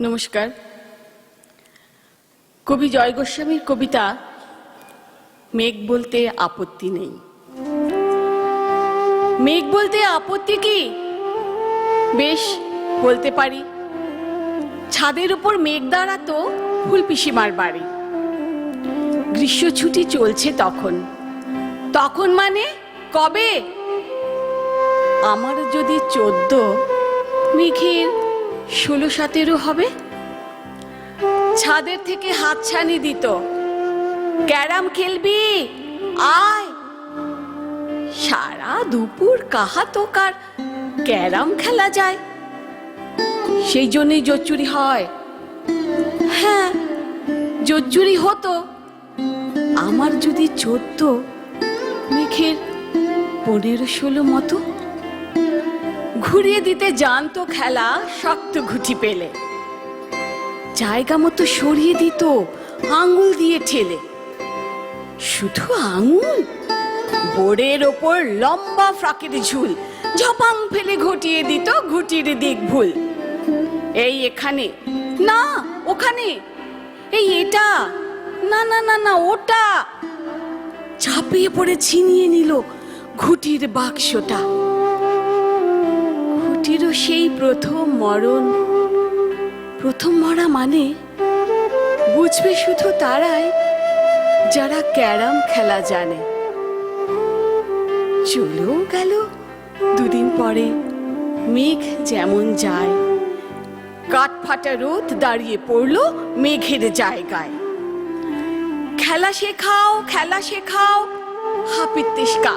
নমস্কার। কবি জয় গোস্বামীর কবিতা, মেঘ বলতে আপত্তি নেই। মেঘ বলতে আপত্তি কি? বেশ, বলতে পারি। ছাদের উপর মেঘ দাঁড়াতো ফুল পিসিমার বাড়ি। গ্রীষ্ম ছুটি চলছে তখন। তখন মানে কবে? আমার যদি চোদ্দ, মেঘের ষোলো সতেরো হবে? ছাদের থেকে হাতছানি দিত। ক্যারাম খেলবি? আয়। সারা দুপুর কাহা তোকার ক্যারাম খেলা যায়। সেই জন্যই জোচ্চুরি হয়। হ্যাঁ জোচ্চুরি হতো। আমার যদি চোদ্দ, মেঘের পনেরো, ষোলো মতো ঘুরিয়ে দিতে জানতো খেলা, শক্ত ঘুটি পেলে। জায়গা মতো সরিয়ে দিত, আঙুল দিয়ে ঠেলে। শুধু আঙুল? বোর্ডের ওপর লম্বা ফ্রাকের ঝুল, ঝপাং ফেলে ঘটিয়ে দিত ঘুটির দিক ভুল এই এখানে? না, ওখানে? এই এটা? না না না না, ওটা? ঝাঁপিয়ে পড়ে ছিনিয়ে নিল ঘুটির বাক্সটা। সেই প্রথম মরণ। প্রথম মরা মানে বুঝবে শুধু তারাই যারা ক্যারাম খেলা জানে। চলেও গেল দুদিন পরে, মেঘ যেমন যায়। কাঠফাটা রোদ দাঁড়িয়ে পড়ল মেঘের জায়গায়। খেলা শেখাও খেলা শেখাও হাপির তেষ্কা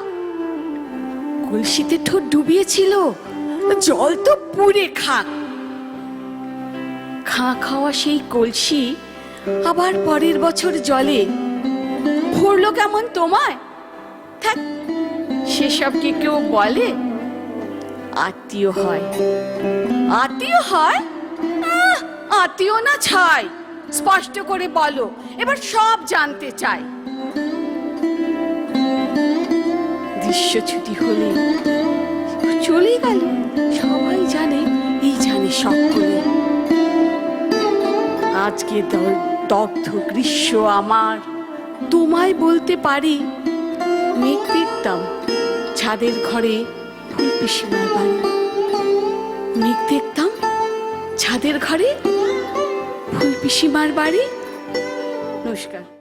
কলসিতে ঠোঁট ডুবিয়েছিল জল তো পুরে খাক। খাঁ খাওয়া সেই কলসি, আবার পরের বছর জলে। ভরলো কেমন তোমায়? সেসব কি কেউ বলে? আত্মীয় হয়। আত্মীয় হয়? আত্মীয় না ছাই। স্পষ্ট করে বলো, এবার সব জানতে চাই। দৃশ্য ছুটি হলে চলে গেল। সবাই জানে এই জানে সকলে। আজকে দগ্ধ গ্রীষ্ম আমার। তোমায় বলতে পারি মেঘ দেখতাম ছাদের ঘরে ফুল পিসিমার বাড়ি। মেঘ দেখতাম ছাদের ঘরে ফুল পিসিমার বাড়ি? নমস্কার।